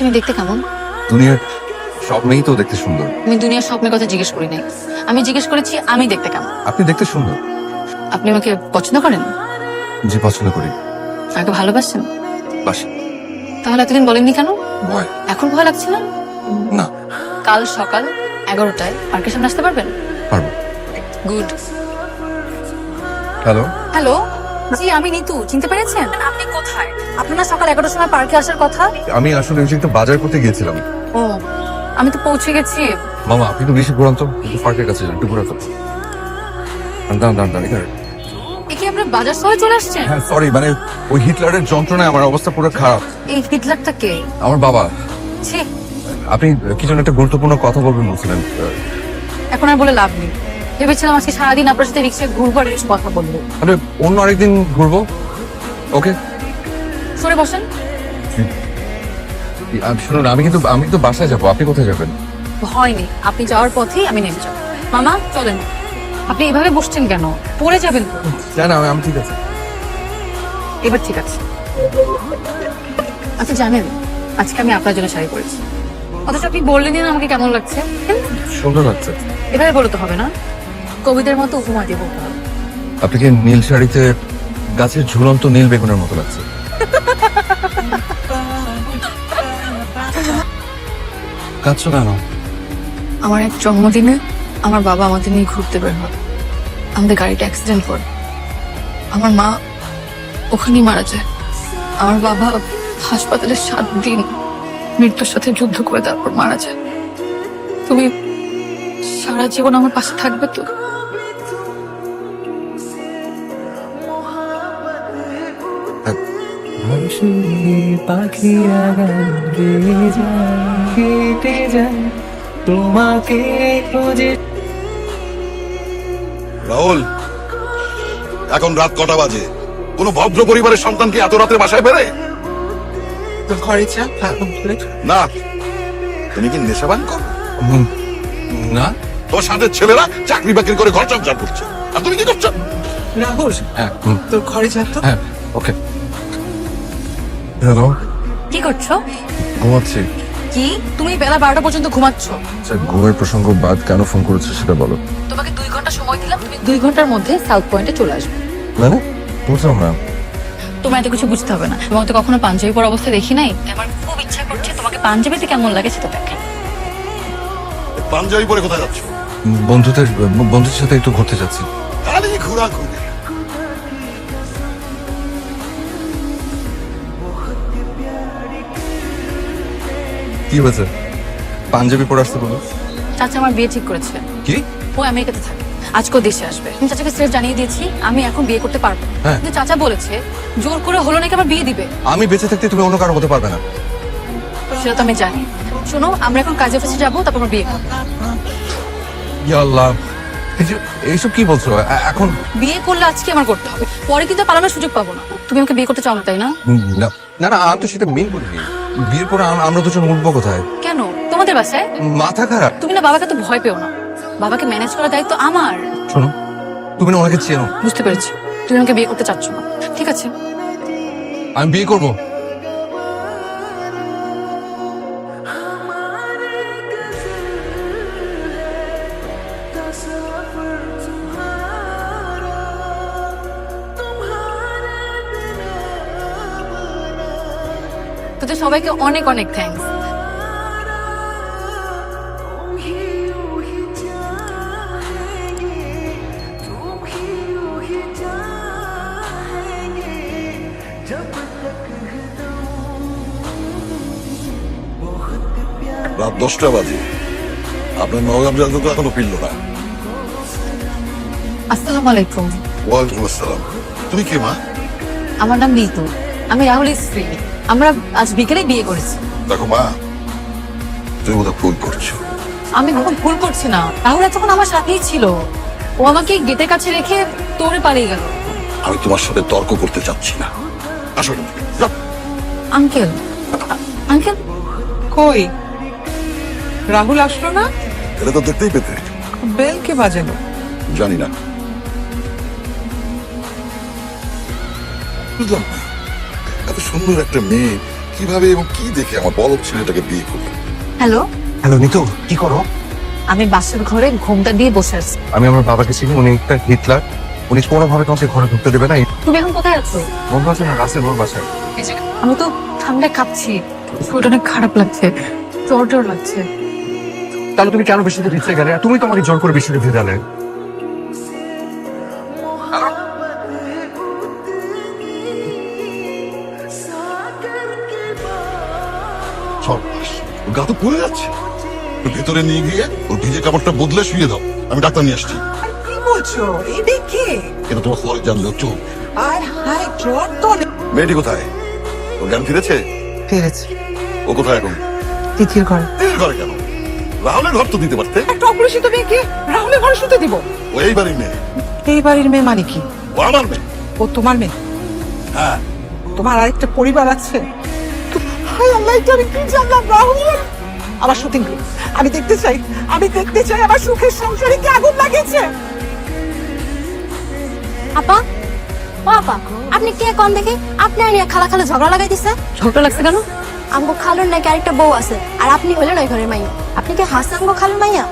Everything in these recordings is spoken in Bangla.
আচ্ছা আমি দেখতে কেমন? দুনিয়ার সব মেয়েই তো দেখতে সুন্দর। আমি দুনিয়ার স্বপ্নের কথা জিজ্ঞেস করি নাই। আমি জিজ্ঞেস করেছি আমি দেখতে কেমন? আপনি দেখতে সুন্দর। আপনি আমাকে পছন্দ করেন? জি পছন্দ করি। আমাকে ভালোবাসেন? বাস। তাহলে এতদিন বলেননি কেন? ভয়। এখন ভয় লাগছে না? না। কাল সকাল এগারোটায় পার্কের সামনে আসতে পারবেন? পারব। গুড। হ্যালো? হ্যালো? জি আমি নিতু। চিনতে পেরেছেন? আপনি কোথায়? আপনার সকাল এগারোটার সময় পার্কে আসার কথা? আমি আসলে ওই যে একটু বাজার করতে গিয়েছিলাম। ও আমি তো পৌঁছে গেছি। মামা আপনি তো বেশি ঘুরান তো। একটু পার্কের কাছে যান, একটু ঘুরাতো দাঁড়ান দাঁড়ান দাঁড়ান বাজার চলে আসছেন হ্যাঁ সরি মানে ওই হিটলারের যন্ত্রণায় আমার অবস্থা পুরো খারাপ। এই হিটলারটা কে? আমার বাবা। ছি। আপনি কি যেন একটা গুরুত্বপূর্ণ কথা বলবেন বলছিলেন। এখন আর বলে লাভ নেই। ভেবেছিলাম আজকে সারাদিন আপনার সাথে রিক্সায় ঘুরবো আর একটু কথা বলব। তাহলে অন্য আরেকদিন ঘুরবো? ওকে সরে বসেন। শুনুন আমি কিন্তু আমি কিন্তু বাসায় যাব। আপনি কোথায় যাবেন? ভয় নেই আপনি যাওয়ার পথেই আমি নেমে যাব। মামা চলেন। আপনি এভাবে বসছেন কেন? পড়ে যাবেন তো। না না আমি- ঠিক আছে। এবার ঠিক আছে। আচ্ছা জানেন আজকে আমি আপনার জন্য শাড়ি পরেছি। অথচ আপনি বললেন না আমাকে কেমন লাগছে। সুন্দর লাগছে। এভাবে বলতে হবে না। কবিদের মতো উপমা দেব। আপনাকে নীল শাড়িতে গাছের ঝুলন্ত নীল বেগুনের মতো লাগছে। কাঁদছো কেন? আমার এক জন্মদিনে আমার বাবা আমাদের নিয়ে ঘুরতে বের হয়। আমাদের গাড়িটা অ্যাক্সিডেন্ট করে আমার মা ওখানেই মারা যায়। আমার বাবা হাসপাতালে সাত দিন মৃত্যুর সাথে যুদ্ধ করে তারপর মারা যায়। তুমি সারা জীবন আমার পাশে থাকবে তো? পাখিরা গান গেয়ে যায় কেটে যায়। তোমাকে খুঁজে রাহুল এখন রাত কটা বাজে? কোন ভদ্র পরিবারের সন্তান কি এত রাতে বাসায় বেড়ে খরিচা না তুমি কি নেশাবান কর? না। তোর সাথে ছেলেরা চাকরি বাকরি করে ঘর সংসার করছে। আর তুমি কি করছ? রাহুল হ্যাঁ তোর খরিচা তো। হ্যাঁ ওকে। হ্যালো। কি করছ? ঘুমাচ্ছি। কি? তুমি বেলা বারোটা পর্যন্ত ঘুমাচ্ছ? আচ্ছা ঘুমের প্রসঙ্গ বাদ কেন ফোন করেছ সেটা বলো। তোমাকে দুই ঘণ্টা সময় দিলাম তুমি দুই ঘণ্টার মধ্যে সাউথ পয়েন্টে চলে আসবে। মানে? বুঝলাম না। তোমার এত কিছু বুঝতে হবে না। এবং তো কখনো পাঞ্জাবি পর অবস্থা দেখি নাই। আমার খুব ইচ্ছা করছে তোমাকে পাঞ্জাবিতে কেমন লাগে সেটা দেখে। পাঞ্জাবি পরে কোথায় যাচ্ছ? বন্ধুদের বন্ধুদের সাথে একটু ঘুরতে যাচ্ছি। খালি ঘোরা ঘুরে কি হয়েছে? পাঞ্জাবি পরে আসতে বলো চাচা আমার বিয়ে ঠিক করেছে। কি? ও আমেরিকাতে থাকে। আজকেও দেশে আসবে। আমি চাচাকে স্রেফ জানিয়ে দিয়েছি আমি এখন বিয়ে করতে পারব। হ্যাঁ। কিন্তু চাচা বলেছে জোর করে হলো নাকি আমার বিয়ে দিবে? আমি বেঁচে থাকতে তুমি অন্য কারও হতে পারবে না। সেটা তো আমি জানি। শোনো আমরা এখন কাজে অফিসে যাব তারপর আমরা বিয়ে করব ইয়া আল্লাহ এই যে- এইসব কি বলছো? এ- এখন বিয়ে করলে আজকে আমার করতে হবে। পরে কিন্তু আর পালানোর সুযোগ পাবো না। তুমি আমাকে বিয়ে করতে চাও না তাই না? না। না না আমি তো সেটা মেন করিনি বিয়ের পর আমরা দুজন উঠবো কোথায়? কেন? তোমাদের বাসায়? মাথা খারাপ। তুমি না বাবাকে তো ভয় পেও না। বাবাকে ম্যানেজ করার দায়িত্ব আমার। শোনো তুমি না ওনাকে চেনো। বুঝতে পেরেছি। তুমি আমাকে বিয়ে করতে চাচ্ছ না। ঠিক আছে। আমি বিয়ে করব। তোদের সবাইকে অনেক অনেক থ্যাঙ্কস রাত দশটা বাজে। আপনার নবগাম জানতে তো এখনও ফিরল না। আসসালামু আলাইকুম। ওয়ালাইকুম আসসালাম। তুমি কে মা? আমার নাম রিতু আমি রাহুলের স্ত্রী। আমরা আজ বিকেলে বিয়ে করেছি। দেখো মা তুমি বোধহয় ভুল করছ। আমি কখন ভুল করছি না। রাহুল তখন আমার সাথেই ছিল। ও আমাকে গেটের কাছে রেখে তোরে পালিয়ে গেল। আমি তোমার সাথে তর্ক করতে চাচ্ছি না। আসো যাও। আঙ্কেল আঙ্কেল কই? রাহুল আসলো না? এটা তো দেখতেই পেতে। বেল কে বাজালো? জানি না। বুঝলাম না। এত সুন্দর একটা মেয়ে কীভাবে এবং কি দেখে আমার বলক ছেলেটাকে বিয়ে করবে হ্যালো? হ্যালো নিতু কি করো? আমি বাসের ঘরে ঘুমটা দিয়ে বসে আছি। আমি আমার বাবাকে চিনি উনি একটা হিটলার। উনি কোনোভাবে তোমাকে ঘরে ঢুকতে দেবে না তুমি এখন কোথায় আছো? বন্ধু আছে না রাস্তায় বড় বাসায়। আমি তো ঠান্ডায় কাঁপছি। শরীরটা অনেক খারাপ লাগছে জ্বর জ্বর লাগছে। তাহলে তুমি কেন বৃষ্টিতে ভিজতে গেলে? আর তুমি তো আমাকে জোর করে বৃষ্টিতে ভেজালে গা তো পড়ে যাচ্ছে। ওর ভেতরে নিয়ে গিয়ে ওর ভিজে কাপড়টা বদলে শুয়ে দাও। আমি ডাক্তার নিয়ে আসছি। কি বলছো? এটা কে এটা তোমার পরে জানলেও চোখ আর হাই জ্বর তো মেয়েটি কোথায়? ওর জ্ঞান ফিরেছে? ফিরেছে। ও কোথায় এখন? তিথির ঘরে। এই ঘরে কেন? রাহুলের ঘর তো দিতে পারতে। একটা অপরিচিত মেয়েকে রাহুলের ঘরে শুতে দিব। ও এই বাড়ির মেয়ে। এই বাড়ির মেয়ে মানে কি? ও আমার মেয়ে। ও তোমার মেয়ে? হ্যাঁ। তোমার আরেকটা পরিবার আছে? হায় আল্লাহ এটা আমি কি জানলাম রাহুল? আমার শুটিং আমি দেখতে চাই আমি দেখতে চাই আমার সুখের সংসারে কি আগুন লাগিয়েছে? আপা ও আপা আপনি কে কন দেখে? আপনি আর খালা খালা ঝগড়া লাগাই দিছে। ঝগড়া লাগছে কেন? আমগো খালুর নাকি আরেকটা বউ আছে আর আপনি হলেন ওই ঘরের মাইয়া। আপনি কি হাসানগো খালুর মাইয়া?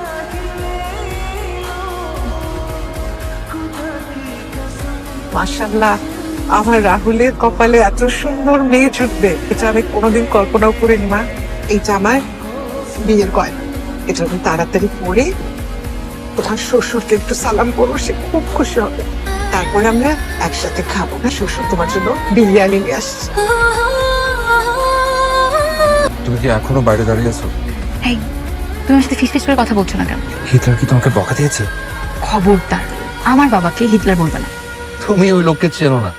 মাশাল্লাহ আমার রাহুলের কপালে এত সুন্দর মেয়ে জুটবে এটা আমি কোনোদিন কল্পনাও করিনি মা। এইটা আমার বিয়ের গয়না। এটা আমি তাড়াতাড়ি পরে তোমার শ্বশুরকে একটু সালাম করব সে খুব খুশি হবে। তারপরে আমরা একসাথে খাব না শ্বশুর তোমার জন্য বিরিয়ানি নিয়ে আসছে। তুমি কি এখনও বাইরে দাঁড়িয়ে আছো? এই তুমি আমার সাথে ফিসফিস করে কথা বলছো না কেন? হিটলার কি তোমাকে বকা দিয়েছে? খবরদার। আমার বাবাকে হিটলার বলবে না। তুমি ওই লোককে চেনো না।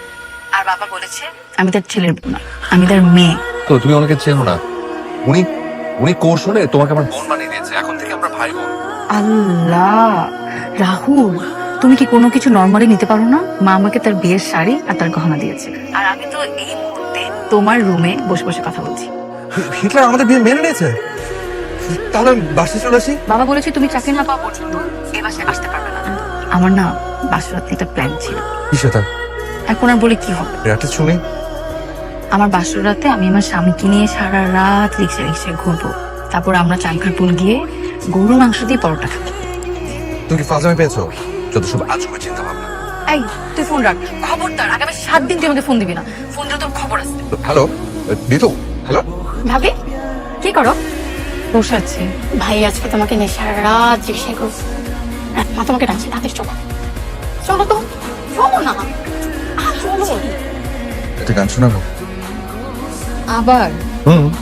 বাবা বলেছে আমি তার ছেলের বউ না আমি তার মেয়ে। তো তুমি ওনাকে চেনো না। উনি উনি কৌশলে তোমাকে আমার বোন বানিয়ে দিয়েছে। এখন থেকে আমরা ভাই বোন। আল্লাহ রাহুল তুমি কি কোনো কিছু নর্মালি নিতে পারো না? মা আমাকে তার বিয়ের শাড়ি আর তার গহনা দিয়েছে। আর আমি তো এই মুহূর্তে তোমার রুমে বসে বসে কথা বলছি। হিটলার আমাদের বিয়ে মেনে নিয়েছে। তাহলে বাসে চলে আসি? বাবা বলেছে তুমি চাকরি না পাওয়া পর্যন্ত এই বাসায় আসতে পারবে না। আমার না বাসর রাতে একটা প্ল্যান ছিল। কি সেটা? এখন আর বলে কি হবে? রাতে শুনি আমার বাসর রাতে আমি আমার স্বামীকে নিয়ে সারা রাত রিক্সা রিক্সায় ঘুরবো। তারপর আমরা চানখারপুল গিয়ে গরু মাংস দিয়ে পরোটা খাব। তুমি কি ফাজলামি পেয়েছ? যত সব আজকে চিন্তা ভাবনা। এই তুই ফোন রাখ। খবরদার আগামী সাত দিন তুই আমাকে ফোন দিবি না। ফোন দিলে তোর খবর আছে। Hello Ditu hello. ভাবি কি করো? বসে আছি। ভাই আজকে তোমাকে নিয়ে সারা রাত রিক্সায় করব মা তোমাকে ডাকছে তাদের চলো। চলো তো চলো না। এটা গান শোনাবো? আবার? হুম।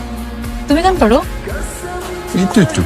তুমি গান করো। একটু একটু।